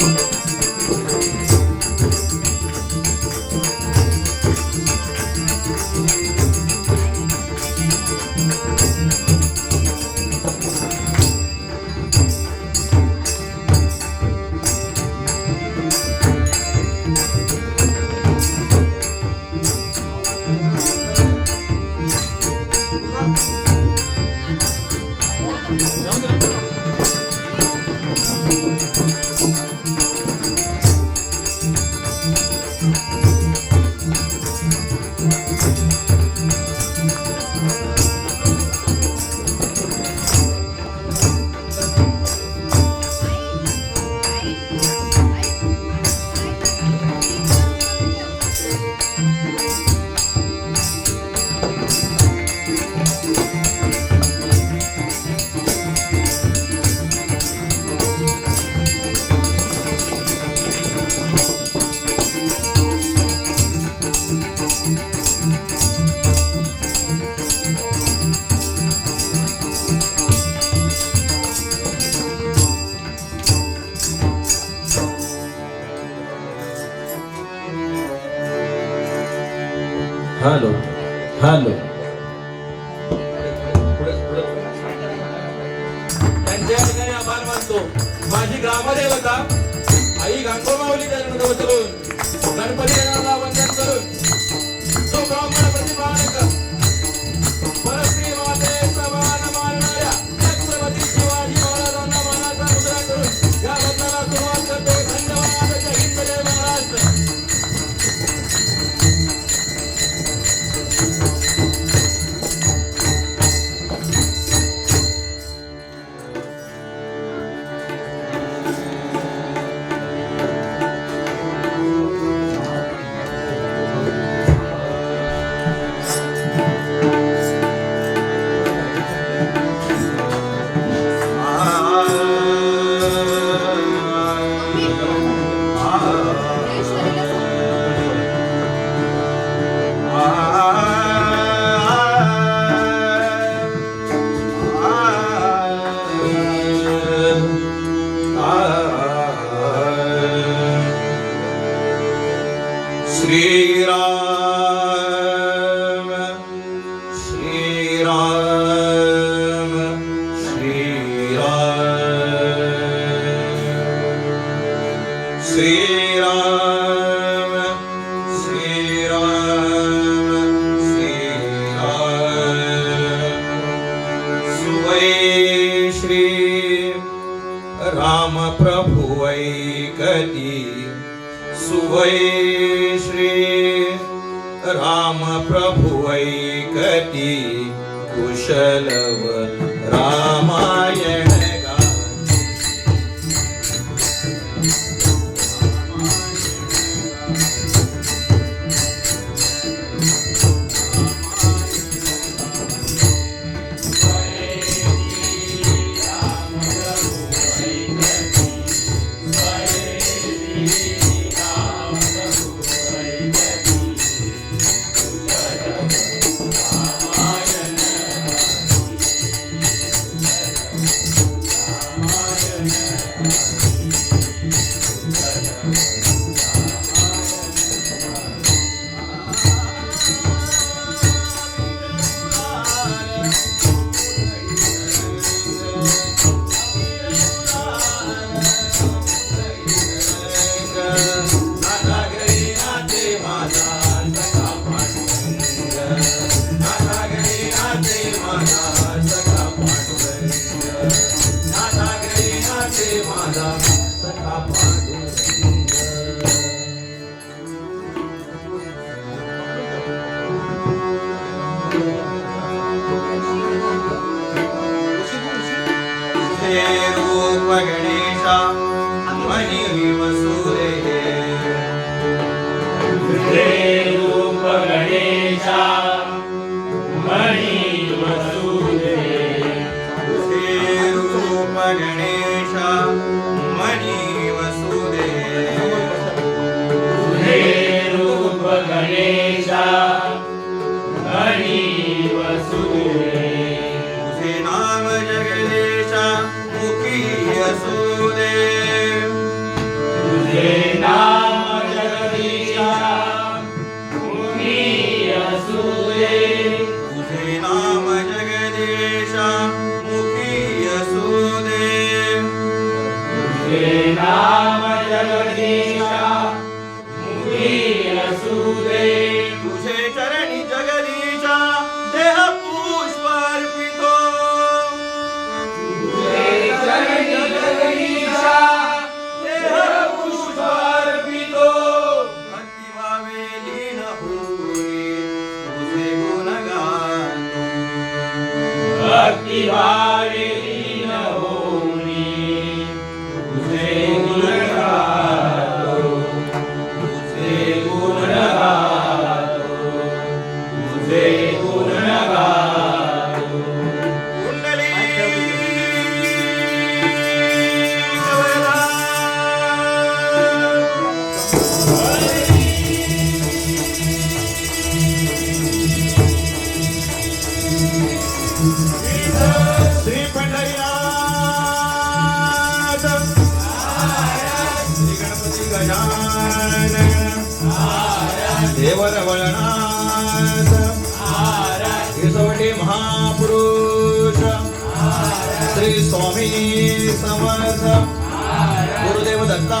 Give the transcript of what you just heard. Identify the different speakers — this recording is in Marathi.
Speaker 1: thank you hello hello.
Speaker 2: त्यांच्या ठिकाणी आभार मानतो. माझी ग्रामदेवता आई गांगो माऊली त्यांना उचलून गणपती गणाला वंदन करून
Speaker 3: श्री राम प्रभुवैकटी सुवै श्री राम प्रभुवैकटी कुशलव रामा रूप गणेशा
Speaker 2: रूप मणी वसुदे
Speaker 3: हे. रूप गणेशा
Speaker 2: रूप मणी Yahweh. దేవర వలనాథ ఇసోటి మహాపురుష శ్రీ స్వామి సమర్థ. గురుదేవ దత్తా